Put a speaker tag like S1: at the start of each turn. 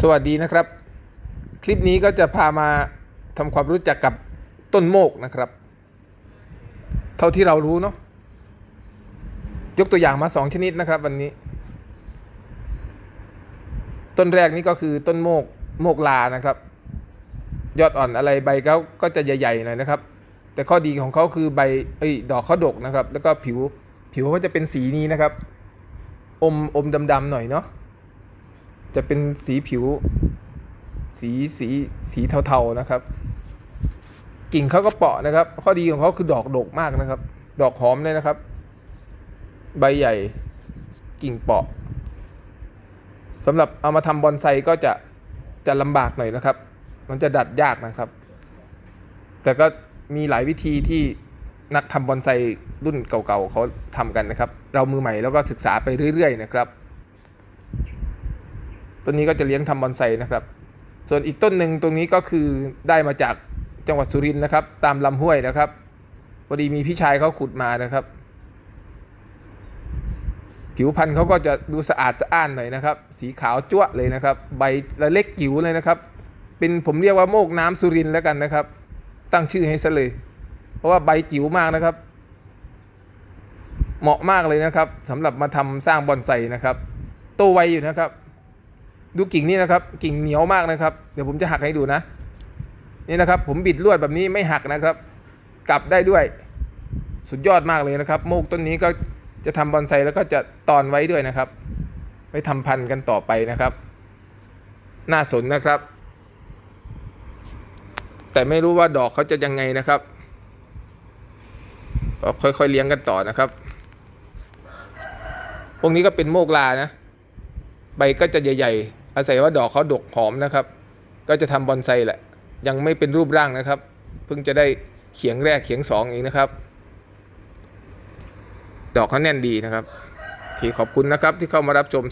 S1: สวัสดีนะครับ คลิปนี้ก็จะพามาทำความรู้จักกับต้นโมกนะครับ เท่าที่เรารู้เนาะยกตัวอย่างมาสองชนิดนะครับ วันนี้ ต้นแรกนี้ก็คือต้นโมกโมกลานะครับ ยอดอ่อนอะไรใบเขาก็จะใหญ่ๆหน่อยนะครับ แต่ข้อดีของเขาคือใบเอ้ยดอกเขาดกนะครับ แล้วก็ผิวผิวเขาจะเป็นสีนี้นะครับ อมอมดำๆหน่อยเนาะ จะเป็นสีผิว สีสีสีเทาๆนะครับ กิ่งเขาก็เปาะนะครับ ข้อดีของเขาคือดอกดกมากนะครับ ดอกหอมเลยนะครับ ใบใหญ่กิ่งเปาะสำหรับเอามาทำบอนไซก็จะจะลำบากหน่อยนะครับ มันจะดัดยากนะครับ แต่ก็มีหลายวิธีที่นักทำบอนไซรุ่นเก่าๆเขาทำกันนะครับ เรามือใหม่แล้วก็ศึกษาไปเรื่อยๆนะครับ ต้นนี้ก็จะเลี้ยงทำบอนไซนะครับ ส่วนอีกต้นหนึ่งตรงนี้ก็คือได้มาจากจังหวัดสุรินทร์นะครับ ตามลำห้วยนะครับพอดีมีพี่ชายเขาขุดมานะครับ ผิวพันธุ์เขาก็จะดูสะอาดสะอ้านหน่อยนะครับ สีขาวจั๊วเลยนะครับ ใบละเล็กจิ๋วเลยนะครับ เป็นผมเรียกว่าโมกน้ำสุรินทร์แล้วกันนะครับ ตั้งชื่อให้ซะเลย เพราะว่าใบจิ๋วมากนะครับ เหมาะมากเลยนะครับสำหรับมาทำสร้างบอนไซนะครับ โตไวอยู่นะครับ ดูกิ่งนี่นะครับ กิ่งเหนียวมากนะครับ เดี๋ยวผมจะหักให้ดูนะ นี่นะครับ ผมบิดลวดแบบนี้ไม่หักนะครับ กลับได้ด้วยสุดยอดมากเลยนะครับโมกต้นนี้ก็จะทำบอนไซแล้วก็จะตอนไว้ด้วยนะครับ ไว้ทำพันธุ์กันต่อไปนะครับ น่าสนนะครับ แต่ไม่รู้ว่าดอกเขาจะยังไงนะครับก็ค่อยๆเลี้ยงกันต่อนะครับ พวกนี้ก็เป็นโมกลานะ ใบก็จะใหญ่ๆ อาศัยว่าดอกเขาดกหอมนะครับ ก็จะทำบอนไซแหละ ยังไม่เป็นรูปร่างนะครับ เพิ่งจะได้เขียงแรกเขียงสองเองนะครับ ดอกเขาแน่นดีนะครับโอขอบคุณนะครับที่เข้ามารับชม